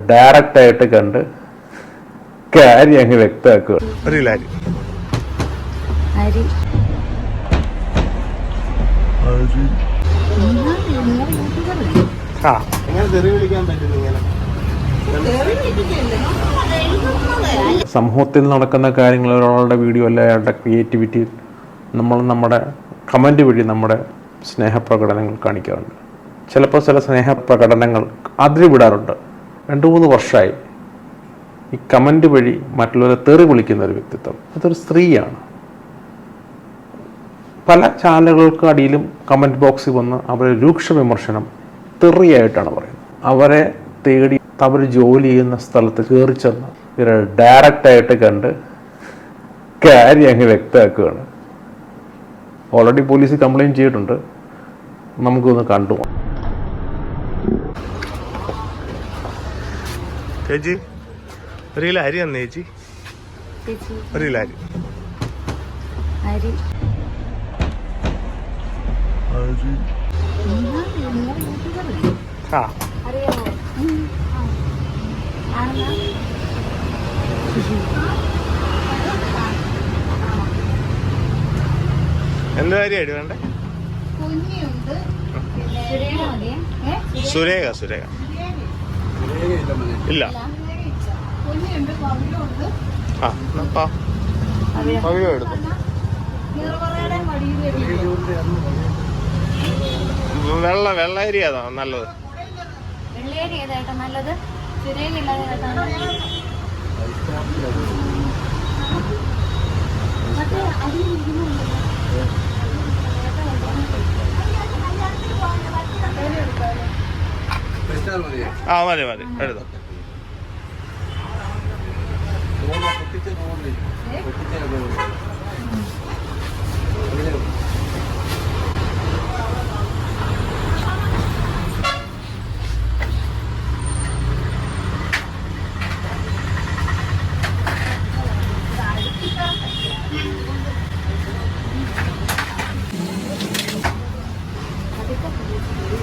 Direct ആയിട്ട് കണ്ട് കാര്യം അങ്ങ് വ്യക്തമാക്കുക. ആ. സമൂഹത്തിൽ നടക്കുന്ന കാര്യങ്ങൾ ഒരാളുടെ വീഡിയോ അല്ല അയാളുടെ ക്രിയേറ്റിവിറ്റി നമ്മൾ നമ്മുടെ കമന്റ് വഴി നമ്മുടെ സ്നേഹപ്രകടനങ്ങൾ കാണിക്കാറുണ്ട്. ചിലപ്പോൾ ചില സ്നേഹപ്രകടനങ്ങൾ അതിരി വിടാറുണ്ട്. രണ്ട് മൂന്ന് വർഷമായി ഈ കമന്റ് വഴി മറ്റുള്ളവരെ തെറി വിളിക്കുന്ന ഒരു വ്യക്തിത്വം. അതൊരു സ്ത്രീയാണ്. പല ചാനലുകൾക്ക് അടിയിലും കമന്റ് ബോക്സിൽ വന്ന് അവരെ രൂക്ഷ വിമർശനം തെറിയായിട്ടാണ് പറയുന്നത്. അവരെ തേടി അവർ ജോലി ചെയ്യുന്ന സ്ഥലത്ത് കയറി ചെന്ന് ഇവരെ ഡയറക്റ്റായിട്ട് കണ്ട് കാര്യം അങ്ങ് വ്യക്തമാക്കുകയാണ്. ഓൾറെഡി പോലീസ് കംപ്ലയിന്റ് ചെയ്തിട്ടുണ്ട്. നമുക്കൊന്ന് കണ്ടു ചേച്ചി ഒരു കിലോ അരി തന്നെ ചേച്ചി. ഒരു കിലോ അരി. അരി. ആ. എന്ത് കാര്യമായിട്ട് വേണ്ടേ? സുരേഖ സുരേഖ. ഇല്ല. ആ എന്നാ പവിഴം എടുത്തു? വെള്ള വെള്ള അരി അതാ നല്ലത്? വെള്ളേരി ഏതായിട്ടാ നല്ലത്. സുരേഖ ആ മതി മതി എടുത്തോ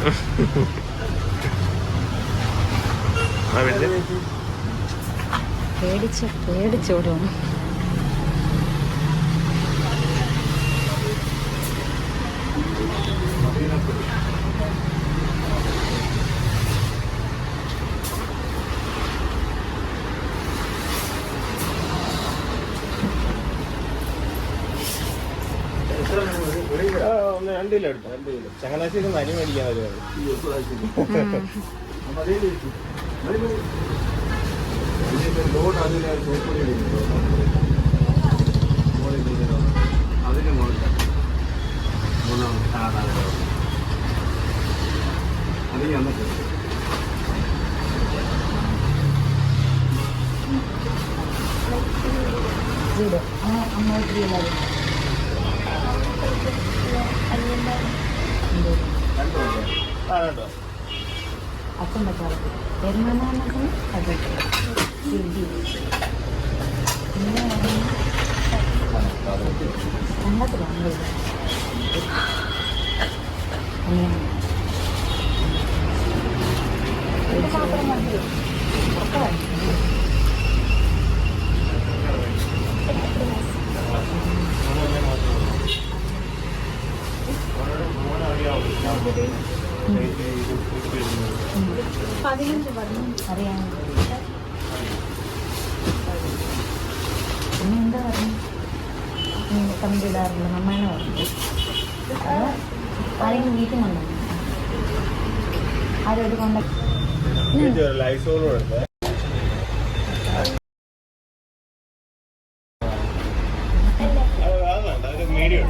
ആ പിന്നെ പേടിച്ച് പേടിച്ചോടും ആ, ഒന്ന് രണ്ട് കിലോ എടുത്തോ രണ്ട് കിലോ. ചങ്ങനാശ്ശേരി അരി മേടിക്കാൻ വരുവാണ് വീട് അങ്ങോട്ട് വീടായി ആ കേട്ടോ അച്ഛൻ പറ്റാറ് പെരുമാനത്തിന് അത് സിദ്ധി പിന്നെ കണ്ടത്തിലാണ് അങ്ങനെ അറിയാം പിന്നെ എന്താ പറഞ്ഞു കമന്റ് ഇടാറില്ല നന്നായി പറഞ്ഞു അത് ആരെങ്കിലും വീട്ടിൽ വന്നു? ആരും ഒരു കോണ്ടാക്ട് മീഡിയം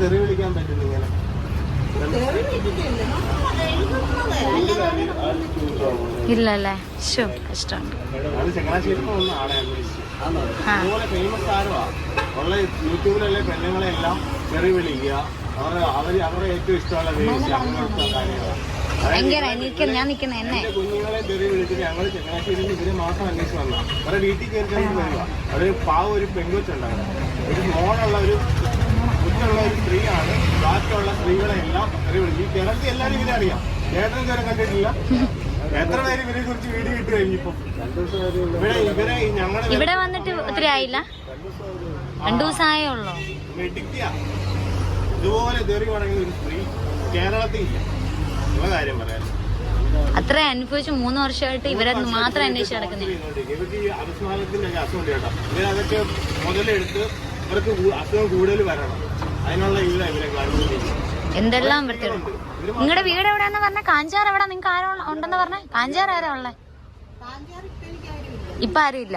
തെറി വിളിക്കാൻ പറ്റില്ല ഇങ്ങനെ. ഇല്ലല്ലേ? ഷോ അതുപോലെ ഫേമസ് ആരുവാ? ഉള്ള യൂട്യൂബിലുള്ള പെണ്ണുങ്ങളെല്ലാം തെറി വിളിക്കുക. അവരെ അവർ അവരുടെ ഏറ്റവും ഇഷ്ടമുള്ള ഞാൻ നിക്കുന്ന എന്നെ. കുഞ്ഞുങ്ങളെ തെറി വിളിച്ചിട്ട് ഞങ്ങൾ ചങ്ങനാശ്ശേരിയിൽ ഇവർ മാത്രം അന്വേഷിച്ച് വന്ന അവരുടെ വീട്ടിൽ കയറി അവർ പാവ ഒരു പെൺകൊച്ചുണ്ടായിരുന്നു ഒരു മോളുള്ള ഒരു കുഞ്ഞുള്ള ഒരു സ്ത്രീയാണ്. ബാക്കിയുള്ള സ്ത്രീകളെ എല്ലാം വിളിച്ചു ഈ കേരളത്തിൽ എല്ലാവരും ഇവരെ അറിയാം. ചേട്ടൻ ഇതുവരെ കണ്ടിട്ടില്ല. എത്ര പേര് ഇവരെ കുറിച്ച് വീഡിയോ ഇട്ട് കഴിഞ്ഞിപ്പോ ഇവിടെ ഇവരെ ഞങ്ങളുടെ ഇവിടെ വന്നിട്ട് ഒത്തിരി ആയില്ല? രണ്ടു ദിവസമായേ ഉള്ളൂ. ഇതുപോലെ തെറി പറയുന്ന ഒരു സ്ത്രീ കേരളത്തിൽ ഇല്ല. ഉള്ള കാര്യം പറയാം. അത്ര അനുഭവിച്ച് മൂന്ന് വർഷമായിട്ട് ഇവരെ മാത്രം അന്വേഷിച്ച് നടക്കുന്നത് ഇവർക്ക് ഈ അപസ്മാരത്തിന്റെ ഒക്കെ അസുഖം കേട്ടോ. ഇവരതൊക്കെ മുതലെടുത്ത് ഇവർക്ക് അസുഖം കൂടുതൽ വരണം. അതിനുള്ള ഇല്ല ഇവരെ കാണിക്കുന്നത് എന്തെല്ലാം വൃത്തിയുണ്ട് നിങ്ങളുടെ വീട് എവിടെയാന്ന് പറഞ്ഞ? കാഞ്ചാർ എവിടെ? നിങ്ങൾക്ക് ആരോ ഉണ്ടെന്ന് പറഞ്ഞ? കാഞ്ചാർ ആരാ ഉള്ളേ? ഇപ്പൊ ആരും ഇല്ല.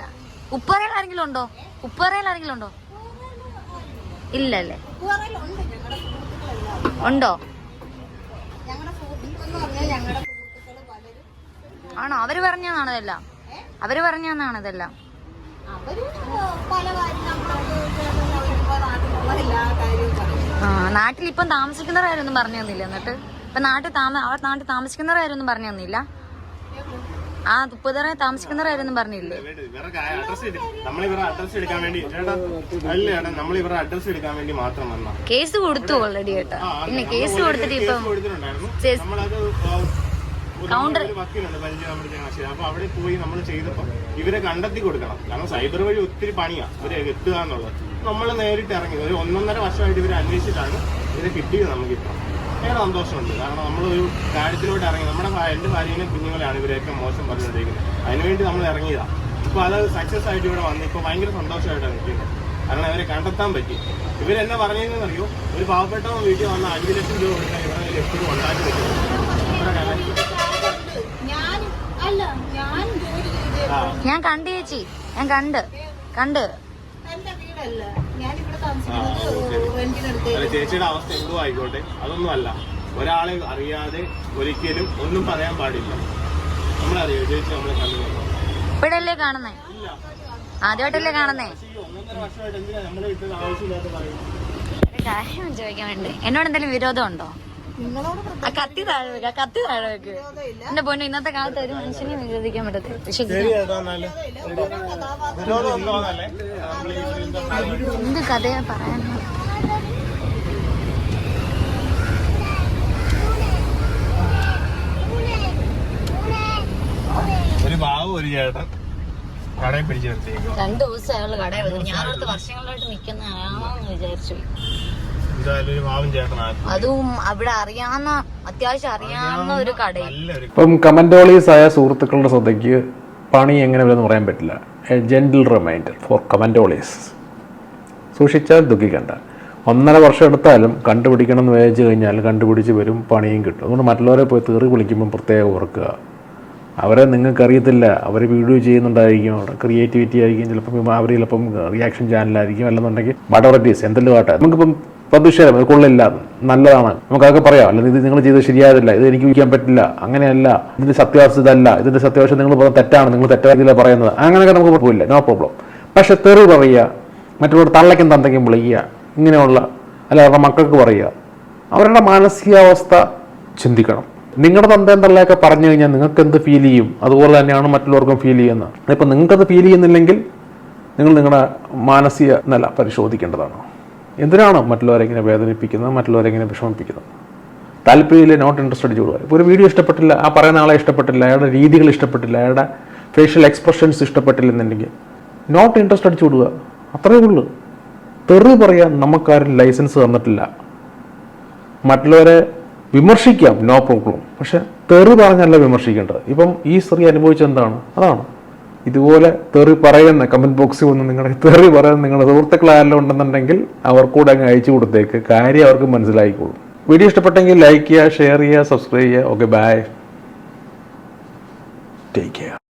ഉപ്പറയിൽ ആരെങ്കിലും ഉണ്ടോ? ഉപ്പറയിൽ ആരെങ്കിലും ഉണ്ടോ? ഇല്ല അല്ലേ ഉണ്ടോ? ആണോ? അവർ പറഞ്ഞതാണ് ഇതെല്ലാം? അവർ പറഞ്ഞതാണ് ഇതെല്ലാം? ആ നാട്ടിൽ ഇപ്പം താമസിക്കുന്നവരാരൊന്നും പറഞ്ഞു തന്നില്ല എന്നിട്ട്? ഇപ്പൊ നാട്ടിൽ താമ അവർ നാട്ടിൽ താമസിക്കുന്നവരാരൊന്നും പറഞ്ഞു തന്നില്ല? ആ തുപ്പുതറ താമസിക്കുന്നവരാരൊന്നും പറഞ്ഞില്ലേ? കേസ് കൊടുത്തു ഓൾറെഡി കേട്ടോ പിന്നെ കേസ് കൊടുത്തിട്ട് ഇപ്പം അപ്പൊ അവിടെ പോയി നമ്മൾ ചെയ്തപ്പോ ഇവരെ കണ്ടെത്തി കൊടുക്കണം. കാരണം സൈബർ വഴി ഒത്തിരി പണിയാ. ഇവരെ എത്തുക എന്നുള്ളത്. നമ്മൾ നേരിട്ട് ഇറങ്ങി. ഒരു ഒന്നൊന്നര വർഷമായിട്ട് ഇവരെ അന്വേഷിച്ചിട്ടാണ് ഇവരെ കിട്ടിയത് നമുക്കിപ്പം. ഏറെ സന്തോഷമുണ്ട്. കാരണം നമ്മളൊരു കാര്യത്തിലോട്ട് ഇറങ്ങി. നമ്മുടെ എന്റെ ഭാര്യനെ കുഞ്ഞുങ്ങളെയാണ് ഇവരെയൊക്കെ മോശം പറഞ്ഞുകൊണ്ടിരിക്കുന്നത്. അതിനുവേണ്ടി നമ്മൾ ഇറങ്ങിയതാ. ഇപ്പൊ അത് സക്സസ് ആയിട്ട് ഇവിടെ വന്ന് ഇപ്പൊ ഭയങ്കര സന്തോഷമായിട്ടാണ് നിൽക്കുന്നത് കാരണം അവരെ കണ്ടെത്താൻ പറ്റി. ഇവരെന്നെ പറഞ്ഞതെന്നറിയോ ഒരു പാവപ്പെട്ട വീട്ടിൽ വന്ന അഞ്ചു ലക്ഷം രൂപ കൊടുക്കാൻ ഇവിടെ എപ്പോഴും ഉണ്ടാക്കി വെക്കുന്നത് ഞാൻ അല്ല ഞാൻ ജോലി ചെയ്ത് ഞാൻ കണ്ടു ചേച്ചി. ഞാൻ കണ്ട്. കണ്ട്. ചേച്ചിയുടെ അവസ്ഥ എന്തോ ആയിക്കോട്ടെ. അതൊന്നും അല്ല. ഒരാളെ അറിയാതെ ഒരിക്കലും ഒന്നും പറയാൻ പാടില്ല. നമ്മളറിയോ ചേച്ചി നമ്മളെ കണ്ടു ഇപ്പോഴല്ലേ കാണുന്നേ? ആദ്യമായിട്ടല്ലേ കാണുന്നേ? കാര്യം ചോദിക്കാൻ വേണ്ടി. എന്നോട് എന്തെങ്കിലും വിരോധം ഉണ്ടോ? നിങ്ങളോട് ആ കത്തി താഴെ വെക്ക കത്തി താഴെ വെക്ക്. എന്റെ പൊന്നെ ഇന്നത്തെ കാലത്ത് ഒരു മനുഷ്യനെ വിരോധിക്കാൻ പറ്റത്തില്ല. ഈ എന്ത് കഥയാ പറയാൻ ഒരു ബാബു ഒരു ചേട്ടൻ. കടയിൽ പിടിച്ചു രണ്ടു ദിവസം അയാൾ കടയിൽ വന്നു. ഞാനടുത്ത് വർഷങ്ങളായിട്ട് നിക്കുന്ന ആളാണെന്ന് വിചാരിച്ചു. അതും അവിടെ അറിയാവുന്ന അത്യാവശ്യം അറിയാവുന്ന ഒരു കടയിൽ നല്ലൊരു ഇപ്പം കമന്റോളീസ് ആയ സുഹൃത്തുക്കളുടെ ശ്രദ്ധയ്ക്ക് പണി എങ്ങനെ വരുമെന്ന് പറയാൻ പറ്റില്ല. എ ജെന്റിൽ റിമൈൻഡർ ഫോർ കമന്റോളീസ് സൂക്ഷിച്ചാൽ ദുഃഖിക്കണ്ട. ഒന്നര വർഷം എടുത്താലും കണ്ടുപിടിക്കണം എന്ന് വിചാരിച്ചു കഴിഞ്ഞാൽ കണ്ടുപിടിച്ച് വരും പണിയും കിട്ടും. അതുകൊണ്ട് മറ്റുള്ളവരെ പോയി തീറി വിളിക്കുമ്പം പ്രത്യേകം ഓർക്കുക. അവരെ നിങ്ങൾക്കറിയത്തില്ല. അവർ വീഡിയോ ചെയ്യുന്നുണ്ടായിരിക്കും. അവിടെ ക്രിയേറ്റിവിറ്റി ആയിരിക്കും. ചിലപ്പം അവർ ചിലപ്പം റിയാക്ഷൻ ചാനലായിരിക്കും അല്ലെന്നുണ്ടെങ്കിൽ വടവററ്റീസ് എന്തെല്ലാം ആട്ടെ നമുക്കിപ്പം പ്രതിഷേധം ഇത് കൊള്ളില്ല. നല്ലതാണ്. നമുക്കതൊക്കെ പറയാം. അല്ലെങ്കിൽ ഇത് നിങ്ങൾ ചെയ്തത് ശരിയായതല്ല. ഇത് എനിക്ക് വിൽക്കാൻ പറ്റില്ല. അങ്ങനെയല്ല. ഇതിന്റെ സത്യാവസ്ഥ ഇതിന്റെ സത്യാവസ്ഥ നിങ്ങൾ പറഞ്ഞാൽ തെറ്റാണ്. നിങ്ങൾ തെറ്റായ രീതിയിലാണ് പറയുന്നത്. അങ്ങനെയൊക്കെ നമുക്ക് പോയില്ല നോ പ്രോബ്ലം. പക്ഷെ തെറി പറയുക മറ്റുള്ളവർ തള്ളയ്ക്കും തന്തയ്ക്കും വിളിക്കുക ഇങ്ങനെയുള്ള അല്ല അവരുടെ മക്കൾക്ക് പറയുക അവരുടെ മാനസികാവസ്ഥ ചിന്തിക്കണം. നിങ്ങളുടെ തന്തയും തള്ളയൊക്കെ പറഞ്ഞു കഴിഞ്ഞാൽ നിങ്ങൾക്ക് എന്ത് ഫീൽ ചെയ്യും? അതുപോലെ തന്നെയാണ് മറ്റുള്ളവർക്കും ഫീൽ ചെയ്യുന്നത്. ഇപ്പം നിങ്ങൾക്കത് ഫീൽ ചെയ്യുന്നില്ലെങ്കിൽ നിങ്ങൾ നിങ്ങളുടെ മാനസിക നില പരിശോധിക്കേണ്ടതാണ്. എന്തിനാണ് മറ്റുള്ളവരെ ഇങ്ങനെ വേദനിപ്പിക്കുന്നത് മറ്റുള്ളവരെ ഇങ്ങനെ വിഷമിപ്പിക്കുന്നത്? താല്പര്യമില്ല നോട്ട് ഇൻട്രസ്റ്റഡ് ചെയ്തു ഇപ്പോൾ ഒരു വീഡിയോ ഇഷ്ടപ്പെട്ടില്ല ആ പറയുന്ന ആളെ ഇഷ്ടപ്പെട്ടില്ല അയാളുടെ രീതികൾ ഇഷ്ടപ്പെട്ടില്ല അയാളുടെ ഫേഷ്യൽ എക്സ്പ്രഷൻസ് ഇഷ്ടപ്പെട്ടില്ലെന്നുണ്ടെങ്കിൽ നോട്ട് ഇൻട്രസ്റ്റ് അടിച്ചു വിടുക അത്രയേ ഉള്ളൂ. തെറി പറയാൻ നമുക്കാരും ലൈസൻസ് തന്നിട്ടില്ല. മറ്റുള്ളവരെ വിമർശിക്കാം നോ പ്രോബ്ലം പക്ഷെ തെറി പറഞ്ഞല്ല വിമർശിക്കേണ്ടത്. ഇപ്പം ഈ സ്ത്രീ അനുഭവിച്ചെന്താണ് അതാണ്. ഇതുപോലെ തെറി പറയുന്ന കമന്റ് ബോക്സിൽ വന്ന് നിങ്ങളെ തെറി പറയുന്ന നിങ്ങളുടെ സുഹൃത്തുക്കളായാലും ഉണ്ടെന്നുണ്ടെങ്കിൽ അവർക്കൂടെ അങ്ങ് അയച്ചു കൊടുത്തേക്ക്. കാര്യം അവർക്ക് മനസ്സിലായിക്കോളും. വീഡിയോ ഇഷ്ടപ്പെട്ടെങ്കിൽ ലൈക്ക് ചെയ്യുക ഷെയർ ചെയ്യുക സബ്സ്ക്രൈബ് ചെയ്യുക. Okay bye take care